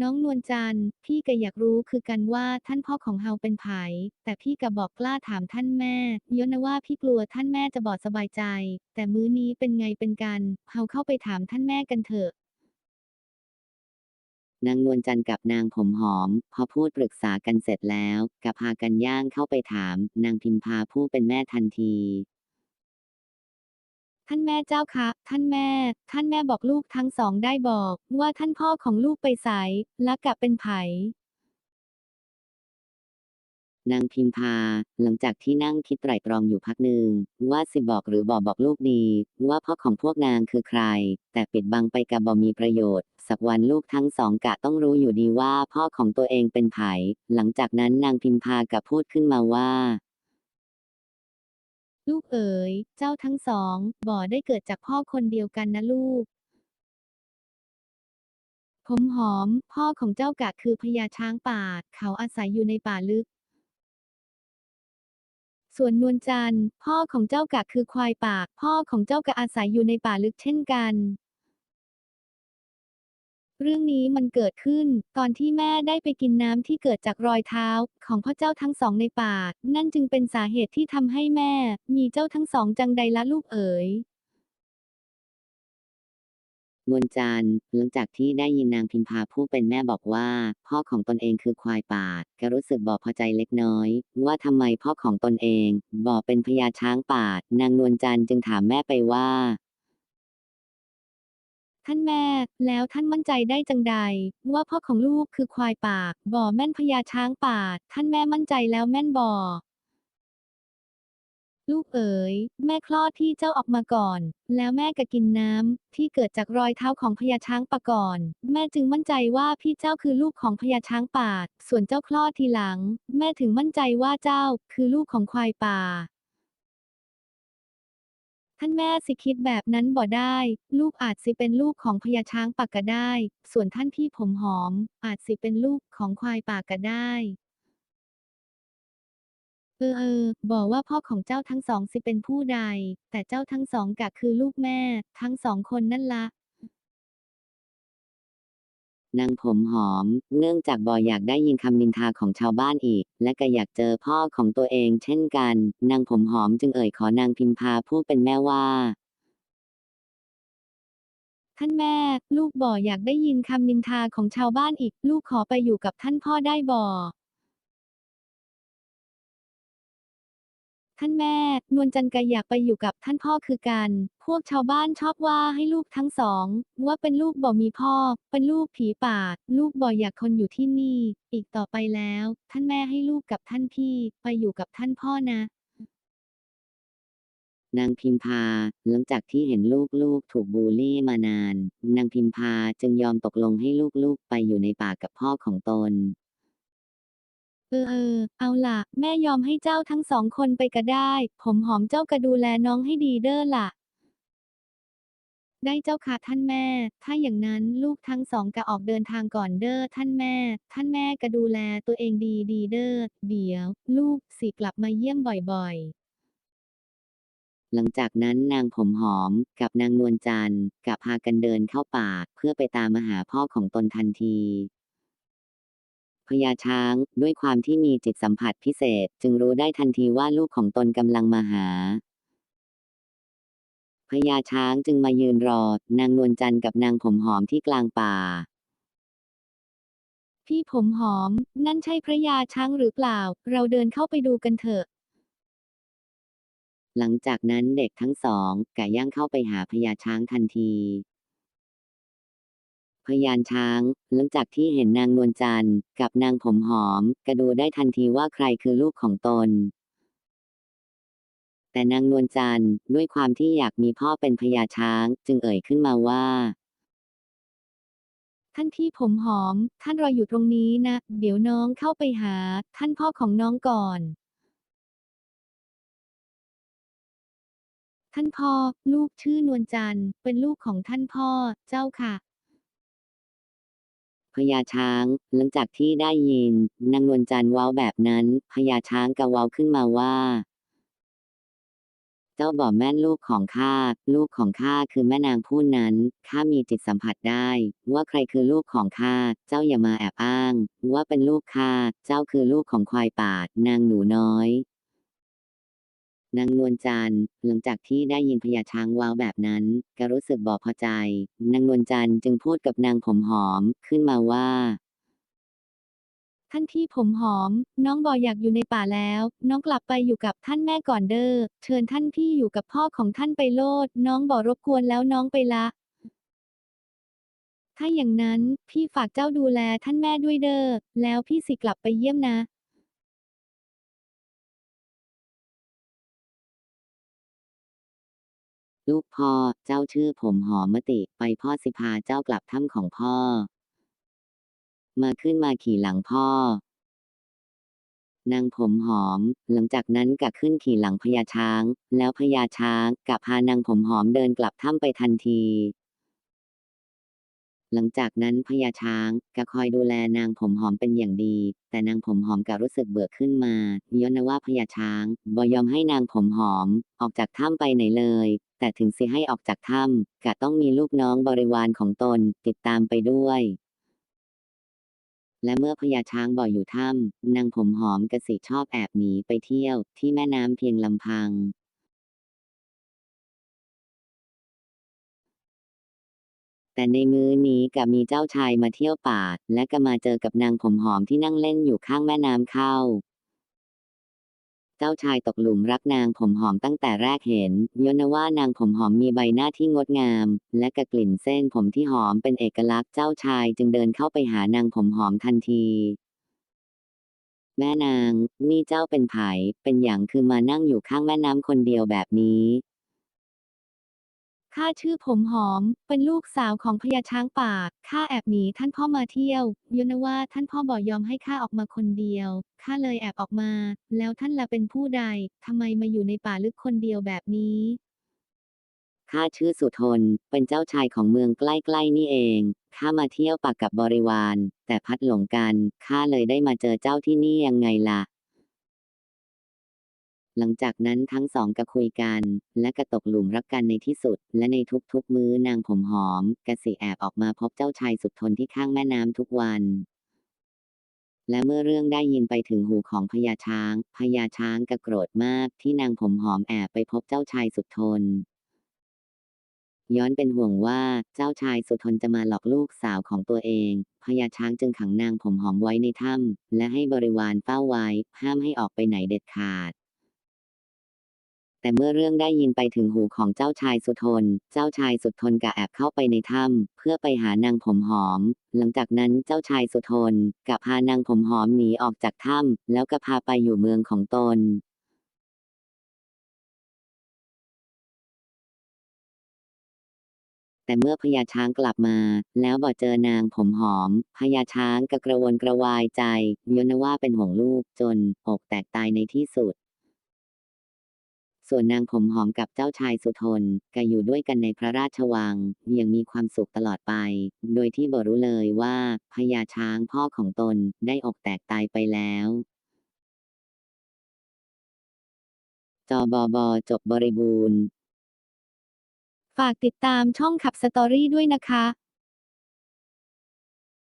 น้องนวลจันทร์พี่ก็อยากรู้คือกันว่าท่านพ่อของเฮาเป็นไผแต่พี่ก็บอกกล้าถามท่านแม่ย้อนนะว่าพี่กลัวท่านแม่จะบอดสบายใจ แต่มื้อนี้เป็นไงเป็นกันเฮาเข้าไปถามท่านแม่กันเถอะนางนวลจันทร์กับนางผมหอม พอพูดปรึกษากันเสร็จแล้วก็พากันย่างเข้าไปถาม นางพิมพาผู้เป็นแม่ทันที ท่านแม่เจ้าคะท่านแม่ ท่านแม่บอกลูกทั้งสองได้บอก ว่าท่านพ่อของลูกไปไสและกะเป็นไผนางพิมพา หลังจากที่นั่งคิดไตร่ตรองอยู่พักหนึ่ง ว่าสิบอกหรือบอกบอกลูกดี ว่าพ่อของพวกนางคือใคร แต่ปิดบังไปกับบอมีประโยชน์ สักวันลูกทั้งสองกะต้องรู้อยู่ดีว่าพ่อของตัวเองเป็นไผหลังจากนั้นนางพิมพากะพูดขึ้นมาว่า ลูกเอ๋ย เจ้าทั้งสอง บ่ได้เกิดจากพ่อคนเดียวกันนะลูก ผมหอม พ่อของเจ้ากะคือพญาช้างป่า เขาอาศัยอยู่ในป่าลึก ส่วนนวลจันทร์ พ่อของเจ้ากะคือควายป่าพ่อของเจ้ากะอาศัยอยู่ในป่าลึกเช่นกัน เรื่องนี้มันเกิดขึ้น ตอนที่แม่ได้ไปกินน้ำที่เกิดจากรอยเท้า ของพ่อเจ้าทั้งสองในป่า นั่นจึงเป็นสาเหตุที่ทำให้แม่ มีเจ้าทั้งสองจังใดละลูกเอ๋ยนวลจันทร์หลังจากที่ได้ยินนางพิมพาผู้เป็นแม่บอกว่า พ่อของตนเองคือควายป่าก็รู้สึกบอกพอใจเล็กน้อย ว่าทำไมพ่อของตนเองบอกเป็นพญาช้างป่านางนวลจันทร์จึงถามแม่ไปว่า ท่านแม่ แล้วท่านมั่นใจได้จังใด ว่าพ่อของลูกคือควายป่าบ่อแม่นพญาช้างป่า ท่านแม่มั่นใจแล้วแม่นบ่อ ลูกเอ๋ย แม่คลอดที่เจ้าออกมาก่อน แล้วแม่ก็กินน้ำที่เกิดจากรอยเท้าของพญาช้างป่าก่อน แม่จึงมั่นใจว่าพี่เจ้าคือลูกของพญาช้างป่า ส่วนเจ้าคลอดทีหลัง แม่ถึงมั่นใจว่าเจ้าคือลูกของควายป่า ท่านแม่สิคิดแบบนั้นบ่ได้ ลูกอาจสิเป็นลูกของพญาช้างปากกะได้ ส่วนท่านพี่ผมหอม อาจสิเป็นลูกของควายปากกะได้ เออเออ บอกว่าพ่อของเจ้าทั้งสองสิเป็นผู้ใด แต่เจ้าทั้งสองกะคือลูกแม่ ทั้งสองคนนั่นละ นางผมหอม เนื่องจากบออยากได้ยินคำนินทาของชาวบ้านอีก และก็อยากเจอพ่อของตัวเองเช่นกัน นางผมหอมจึงเอ่ยขอนางพิมพาผู้เป็นแม่ว่าท่านแม่ ลูกบ่ออยากได้ยินคำนินทาของชาวบ้านอีก ลูกขอไปอยู่กับท่านพ่อได้บ่อ ท่านแม่ นวลจันทร์กอยากไปอยู่กับท่านพ่อคือกัน พวกชาวบ้านชอบว่าให้ลูกทั้งสอง ว่าเป็นลูกบ่มีพ่อ เป็นลูกผีป่า ลูกบ่อยากคนอยู่ที่นี่ อีกต่อไปแล้ว ท่านแม่ให้ลูกกับท่านพี่ ไปอยู่กับท่านพ่อนะนางพิมพา หลังจากที่เห็นลูกๆ ถูกบูลลี่มานาน นางพิมพาจึงยอมตกลงให้ลูกๆ ไปอยู่ในป่ากับพ่อของตน เออเออ เอาล่ะ แม่ยอมให้เจ้าทั้งสองคนไปก็ได้ ผมหอมเจ้าก็ดูแลน้องให้ดีเด้อล่ะ ได้เจ้าค่ะท่านแม่ ถ้าอย่างนั้นลูกทั้งสองก็ออกเดินทางก่อนเด้อท่านแม่ ท่านแม่ก็ดูแลตัวเองดีดีเด้อ เดี๋ยว ลูกสิกลับมาเยี่ยมบ่อยๆหลังจากนั้นนางผมหอมกับนางนวลจันทร์กับพากันเดินเข้าป่าเพื่อไปตามมาหาพ่อของตนทันที พญาช้าง ด้วยความที่มีจิตสัมผัสพิเศษ จึงรู้ได้ทันทีว่าลูกของตนกำลังมาหาพญาช้างจึงมายืนรอ นางนวลจันทร์กับนางผมหอมที่กลางป่า พี่ผมหอม นั่นใช่พระยาช้างหรือเปล่า เราเดินเข้าไปดูกันเถอะ หลังจากนั้นเด็กทั้งสองกะย่างเข้าไปหาพญาช้างทันที พยานช้าง หลังจากที่เห็นนางนวลจันทร์กับนางผมหอม กระดูได้ทันทีว่าใครคือลูกของตน แต่นางนวลจันทร์ด้วยความที่อยากมีพ่อเป็นพญาช้าง จึงเอ่ยขึ้นมาว่า ท่านพี่ผมหอม ท่านรออยู่ตรงนี้นะ เดี๋ยวน้องเข้าไปหา ท่านพ่อของน้องก่อนท่านพ่อ ลูกชื่อนวลจันทร์เป็นลูกของท่านพ่อ เจ้าค่ะ พญาช้าง หลังจากที่ได้ยิน นางนวลจันทร์ว้าแบบนั้นพญาช้างกะเว้าขึ้นมาว่า เจ้าบ่อแม่นลูกของข้า ลูกของข้าคือแม่นางผู้นั้นข้ามีจิตสัมผัสได้ ว่าใครคือลูกของข้า เจ้าอย่ามาแอบอ้าง ว่าเป็นลูกข้า เจ้าคือลูกของควายป่านางหนูน้อย นางนวลจันทร์หลังจากที่ได้ยินพญาช้างว้าวแบบนั้น ก็รู้สึกบ่พอใจ นางนวลจันทร์จึงพูดกับนางผมหอมขึ้นมาว่า ท่านพี่ผมหอม น้องบออยากอยู่ในป่าแล้ว น้องกลับไปอยู่กับท่านแม่ก่อนเด้อเชิญท่านพี่อยู่กับพ่อของท่านไปโลด น้องบอรบกวนแล้วน้องไปละถ้าอย่างนั้นพี่ฝากเจ้าดูแลท่านแม่ด้วยเด้อแล้วพี่สิกลับไปเยี่ยมนะ ลูกพ่อ เจ้าชื่อผมหอมมติ ไปพ่อสิพาเจ้ากลับถ้ำของพ่อ มาขึ้นมาขี่หลังพ่อ นางผมหอม หลังจากนั้นก็ขึ้นขี่หลังพญาช้าง แล้วพญาช้างกับพานางผมหอมเดินกลับถ้ำไปทันทีหลังจากนั้นพญาช้างก็คอยดูแลนางผมหอมเป็นอย่างดี แต่นางผมหอมก็รู้สึกเบื่อขึ้นมาย้อนว่าพญาช้างบ่ยอมให้นางผมหอม ออกจากถ้ำไปไหนเลย แต่ถึงสิให้ออกจากถ้ำก็ต้องมีลูกน้องบริวารของตนติดตามไปด้วย และเมื่อพญาช้างบ่อยอยู่ถ้ำนางผมหอมกสิชอบแอบหนีไปเที่ยวที่แม่น้ำเพียงลำพังแต่ในมื้อนี้กับมีเจ้าชายมาเที่ยวป่า และก็มาเจอกับนางผมหอมที่นั่งเล่นอยู่ข้างแม่น้ำเข้า เจ้าชายตกหลุมรักนางผมหอมตั้งแต่แรกเห็นยนนว่านางผมหอมมีใบหน้าที่งดงาม และกระกลิ่นเส้นผมที่หอมเป็นเอกลักษณ์เจ้าชายจึงเดินเข้าไปหานางผมหอมทันทีแม่นาง นี่เจ้าเป็นไผ เป็นอย่างคือมานั่งอยู่ข้างแม่น้ำคนเดียวแบบนี้ ข้าชื่อผมหอม เป็นลูกสาวของพญาช้างป่า ข้าแอบหนีท่านพ่อมาเที่ยว ยนว่าท่านพ่อบอกยอมให้ข้าออกมาคนเดียว ข้าเลยแอบออกมา แล้วท่านละเป็นผู้ใด ทำไมมาอยู่ในป่าลึกคนเดียวแบบนี้ ข้าชื่อสุทน เป็นเจ้าชายของเมืองใกล้ๆนี่เอง ข้ามาเที่ยวปักกับบริวาร แต่พัดหลงกัน ข้าเลยได้มาเจอเจ้าที่นี่ยังไงล่ะ หลังจากนั้นทั้งสองก็คุยกัน และก็ตกหลุมรักกันในที่สุด และในทุกๆมื้อนางผมหอมกสิแอบออกมาพบเจ้าชายสุดทนที่ข้างแม่น้ำทุกวันและเมื่อเรื่องได้ยินไปถึงหูของพญาช้าง พญาช้างก็โกรธมากที่นางผมหอมแอบไปพบเจ้าชายสุดทน ย้อนเป็นห่วงว่าเจ้าชายสุดทนจะมาหลอกลูกสาวของตัวเอง พญาช้างจึงขังนางผมหอมไว้ในถ้ำและให้บริวารเฝ้าไว้ ห้ามให้ออกไปไหนเด็ดขาด แต่เมื่อเรื่องได้ยินไปถึงหูของเจ้าชายสุทน เจ้าชายสุทนกะแอบเข้าไปในถ้ำเพื่อไปหานางผมหอม หลังจากนั้นเจ้าชายสุทนกะพานางผมหอมหนีออกจากถ้ำแล้วก็พาไปอยู่เมืองของตนแต่เมื่อพญาช้างกลับมา แล้วบ่เจอนางผมหอมพญาช้างก็กระวนกระวายใจยนนว่าเป็นห่วงลูกจนอกแตกตายในที่สุด ส่วนนางผมหอมกับเจ้าชายสุทนก็อยู่ด้วยกันในพระราชวังย่างมีความสุขตลอดไป โดยที่บ่รู้เลยว่าพญาช้างพ่อของตนได้อกแตกตายไปแล้วจอบอบอจบบริบูรณ์ ฝากติดตามช่องขับสตอรี่ด้วยนะคะ